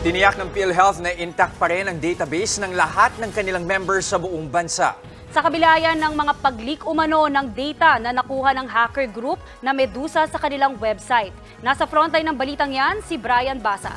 Tiniyak ng PhilHealth na intact pa rin ang database ng lahat ng kanilang members sa buong bansa. Sa kabila yan ng mga pag-leak umano ng data na nakuha ng hacker group na Medusa sa kanilang website. Nasa frontline ng balitang yan, si Brian Basa.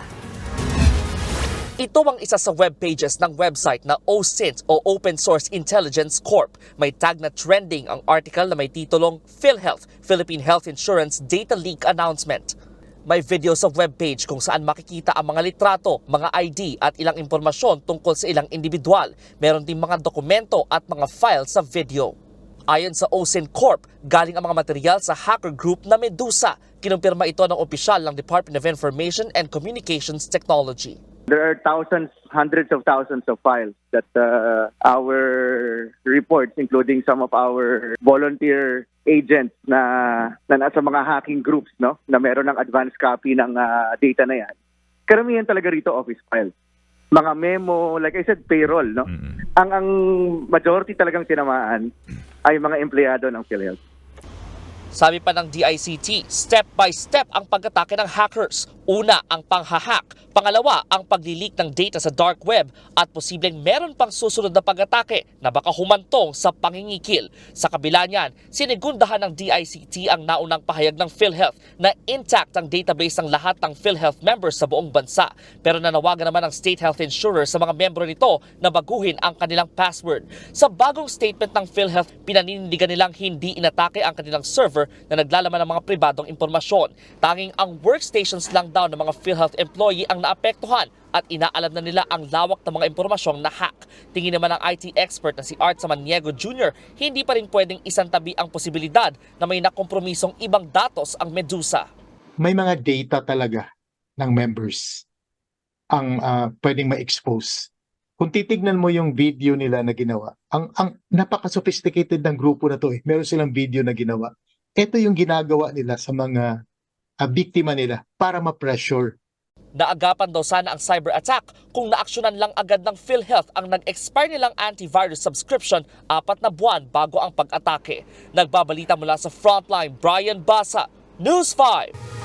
Ito ang isa sa web pages ng website na OSINT o Open Source Intelligence Corp. May tag na trending ang article na may titulong PhilHealth, Philippine Health Insurance Data Leak Announcement. May video sa webpage kung saan makikita ang mga litrato, mga ID at ilang impormasyon tungkol sa ilang individual. Meron din mga dokumento at mga file sa video. Ayon sa OSINT Corp, galing ang mga material sa hacker group na Medusa. Kinumpirma ito ng opisyal ng Department of Information and Communications Technology. There are thousands, hundreds of thousands of files that uh, our reports, including some of our volunteer agents na, na nasa mga hacking groups, no, na meron ng advanced copy ng uh, data na yan. Karamihan talaga rito office files. Mga memo, like I said, payroll, no? Ang ang majority talagang tinamaan ay mga empleyado ng PhilHealth. Sabi pa ng DICT, step by step ang pag-atake ng hackers. Una, ang panghahack. Pangalawa, ang paglilik ng data sa dark web. At posibleng meron pang susunod na pag-atake na baka humantong sa pangingikil. Sa kabila niyan, sinigundahan ng DICT ang naunang pahayag ng PhilHealth na intact ang database ng lahat ng PhilHealth members sa buong bansa. Pero nanawagan naman ang state health insurer sa mga membro nito na baguhin ang kanilang password. Sa bagong statement ng PhilHealth, pinaninindigan nilang hindi inatake ang kanilang server na naglalaman ng mga pribadong impormasyon. Tanging ang workstations lang daw ng mga PhilHealth employee ang naapektuhan at inaalam na nila ang lawak ng mga impormasyong na-hack. Tingin naman ng IT expert na si Art Samaniego Jr., hindi pa rin pwedeng isantabi ang posibilidad na may nakompromisong ibang datos ang Medusa. may mga data talaga ng members ang ah, pwedeng ma-expose. Kung titignan mo yung video nila na ginawa, ang ang napaka-sophisticated ng grupo na to eh. Meron silang video na ginawa. Ito yung ginagawa nila sa mga ah, biktima nila para ma-pressure Naagapan daw sana ang cyber attack kung naaksyonan lang agad ng PhilHealth ang nag-expire nilang antivirus subscription apat na buwan bago ang pag-atake. Nagbabalita mula sa Frontline, Brian Basa, News 5.